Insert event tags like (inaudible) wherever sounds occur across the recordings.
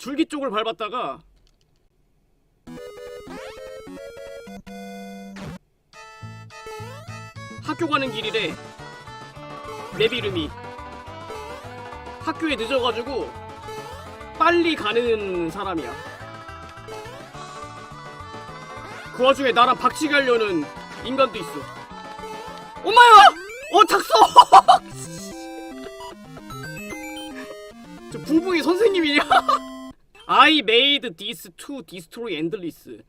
줄기 쪽을 밟았다가 학교 가는 길이래 랩 이름이 학교에 늦어가지고 빨리 가는 사람이야 그 와중에 나랑 박치기 하려는 인간도 있어 엄마야! 어 작서! (laughs) 저 붕붕이 선생님이냐? (laughs) I made this to destroy endless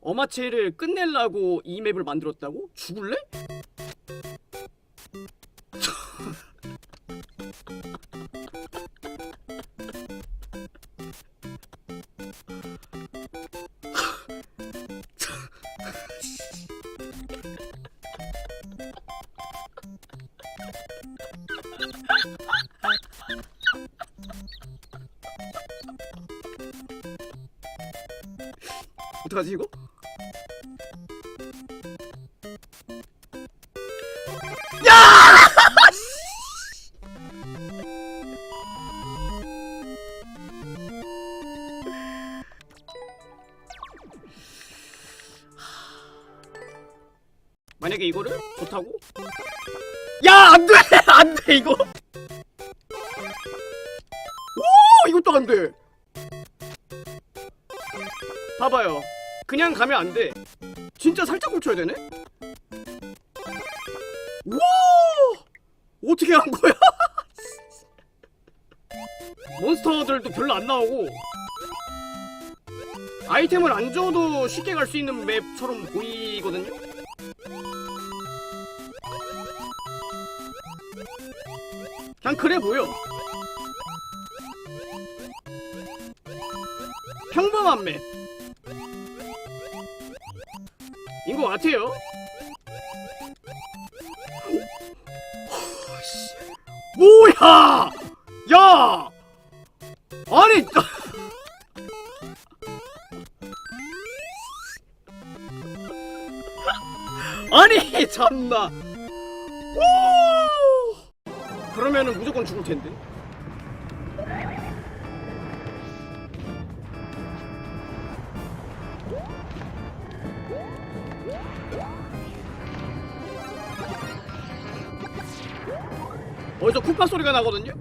어마체를 끝내려고 이 맵을 만들었다고? 죽을래? 어떡하지 이거? (laughs) 만약에 이거를 좋다고? 야 안돼! (laughs) 안돼 이거! 오 이것도 안돼! 봐봐요 그냥 가면 안 돼. 진짜 살짝 고쳐야 되네? 와! 어떻게 한 거야? (laughs) 몬스터들도 별로 안 나오고. 아이템을 안 줘도 쉽게 갈 수 있는 맵처럼 보이거든요? 그냥 그래 보여. 평범한 맵 인것 같아요. 뭐야? 야! 아니 (laughs) 아니 참나. 오! 그러면은 무조건 죽을 텐데 어디서 쿠파 소리가 나거든요?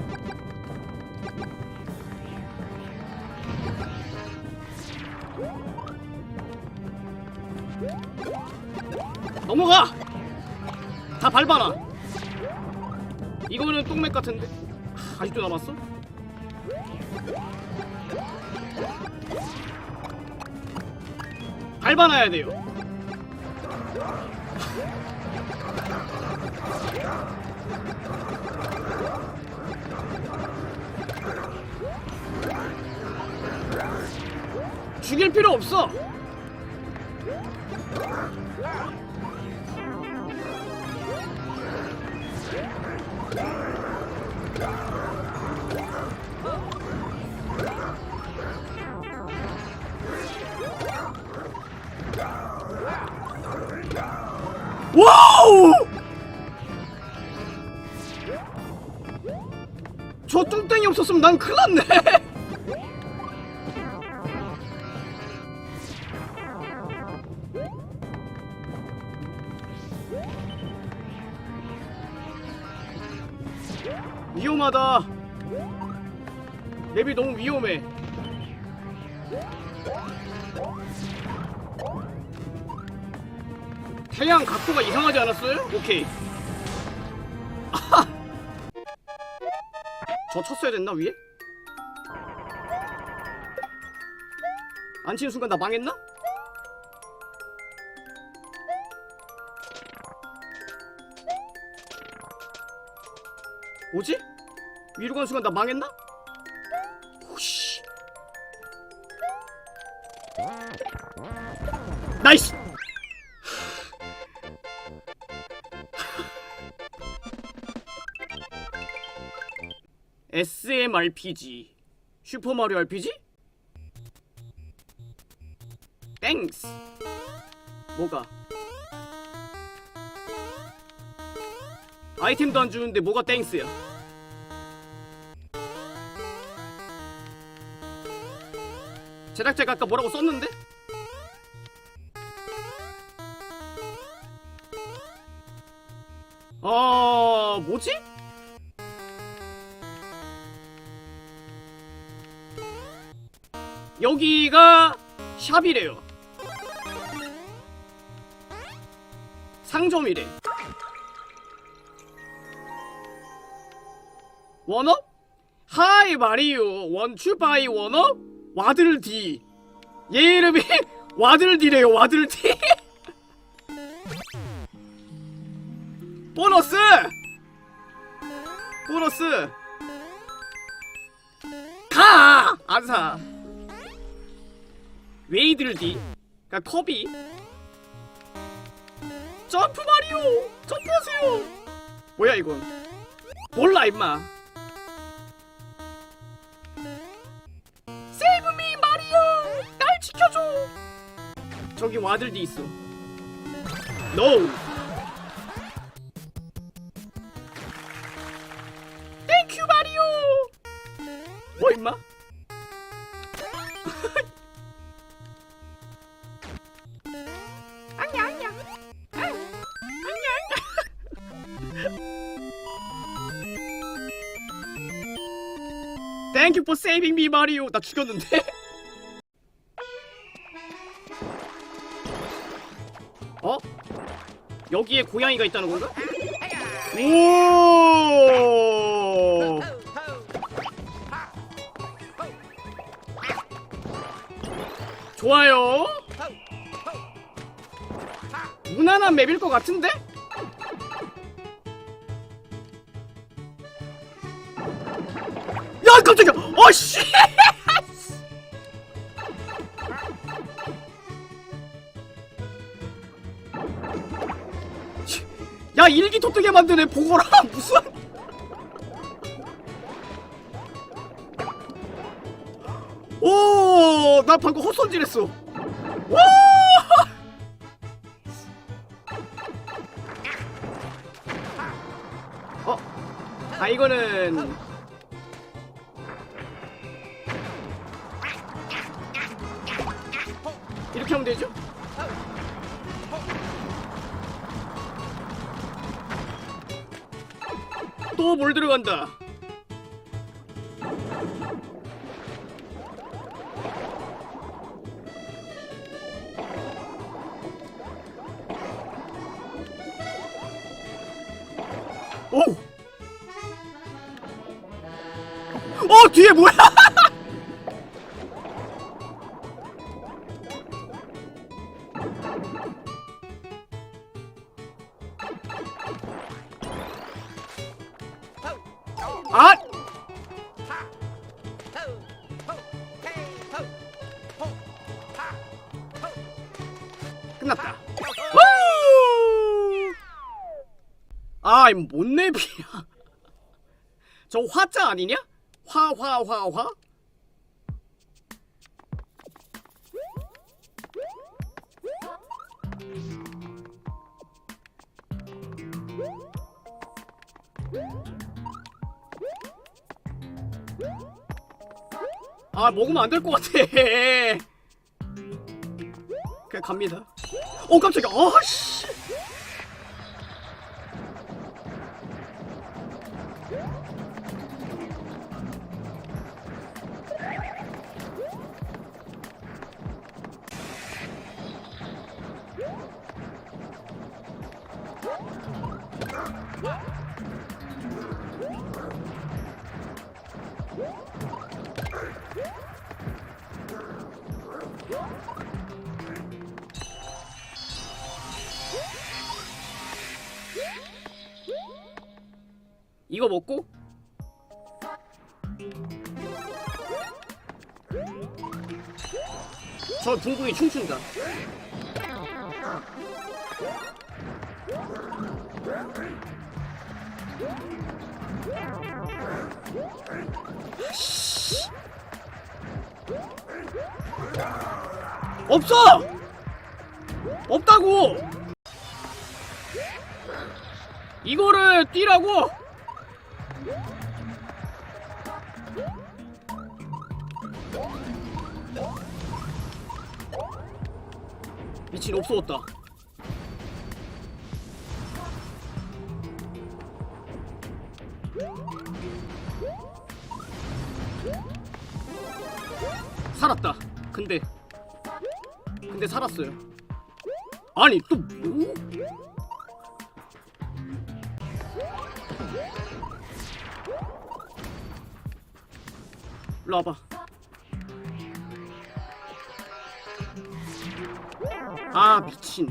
넘어가! 다 밟아라! 이거는 똥맥 같은데? 하, 아직도 남았어? 밟아놔야 돼요 죽일 필요 없어. 없었으면 난 큰일 났네. (laughs) 위험하다. 맵이 너무 위험해. 태양 각도가 이상하지 않았어요? 오케이. 저 쳤어야 됐나 위에? 안 치는 순간 나 망했나? 뭐지? 위로 가는 순간 나 망했나? SMRPG 슈퍼마리오 RPG? 땡스 뭐가 아이템도 안 주는데 뭐가 땡스야 제작자가 아까 뭐라고 썼는데? 어 뭐지? 여기가 샵이래요. 상점이래. 원업? 하이 마리오 원추 바이 원업? 와들디 얘 이름이 (laughs) 와들디래요 와들디 (laughs) 보너스 보너스 가 안 사 웨이들디 그니까 커비. 점프 마리오! 점프하세요! 뭐야 이건? 몰라 임마. 세이브 미 마리오! 날 지켜줘! 저기 와들디 있어. 노 임마 (laughs) 포 세이빙 미 마리오 나 죽였는데 (laughs) 어? 여기에 고양이가 있다는 건가? 오! 좋아요. 무난한 맵일 것 같은데? 어씨! 야 일기 토뜨게 만드네 보거라 (laughs) 무슨 오나 방금 헛손질했어 와 어? 아 이거는 이렇게 하면 되죠? 또 뭘 들어간다. 오! 어 뒤에 뭐야? (laughs) 아, 이뭔 랩이야? (laughs) 저 화자 아니냐? 화, 화, 화, 화? 아, 먹으면 안 될 것 같아. (laughs) 그냥 갑니다. 어, 깜짝이야. 아, 씨. 이거 먹고 저 둥둥이 춤춘다. 없어! 없다고! 이거를 뛰라고! 미친 없어졌다. 살았다. 근데 근데 살았어요. 아니 또 뭐? 일로 와봐. 아 미친.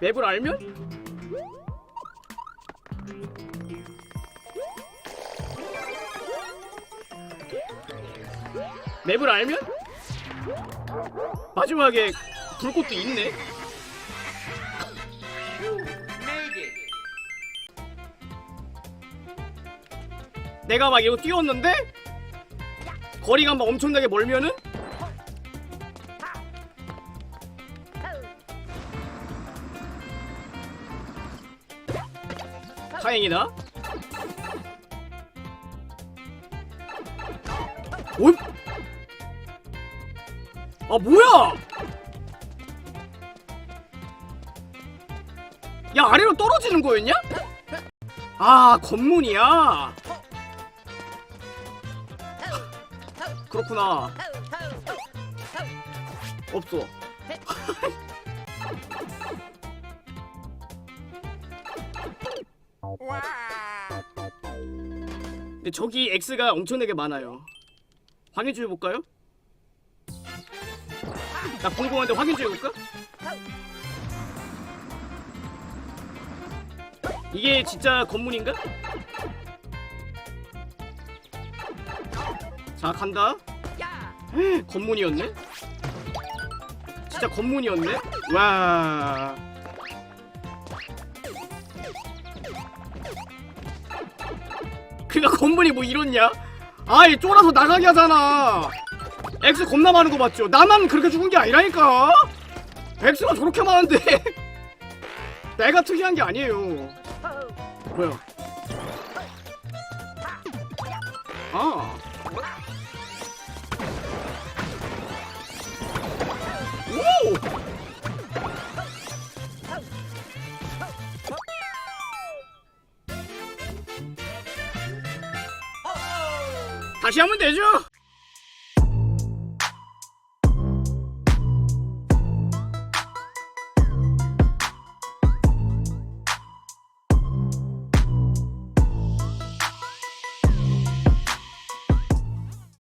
맵을 알면? 맵을 알면? 마지막에 불꽃도 있네. 내가 막 이거 뛰었는데 거리가 막 엄청나게 멀면은 다행이다. 아 뭐야? 야 아래로 떨어지는 거였냐? 아 건문이야. 그렇구나. 없어. (laughs) 근데 저기 X가 엄청나게 많아요. 확인 좀 해볼까요? 나 궁금한데 확인 좀 해볼까? 이게 진짜 건물인가? 자 간다. 에이, 건문이었네. 진짜 건문이었네. 와. 그가 건물이 뭐 이렇냐? 아이 쫄아서 나가게 하잖아. X 겁나 많은 거 맞죠? 나만 그렇게 죽은 게 아니라니까. X가 저렇게 많은데 (laughs) 내가 특이한 게 아니에요. 뭐야? 아. 오! 다시 하면 되죠?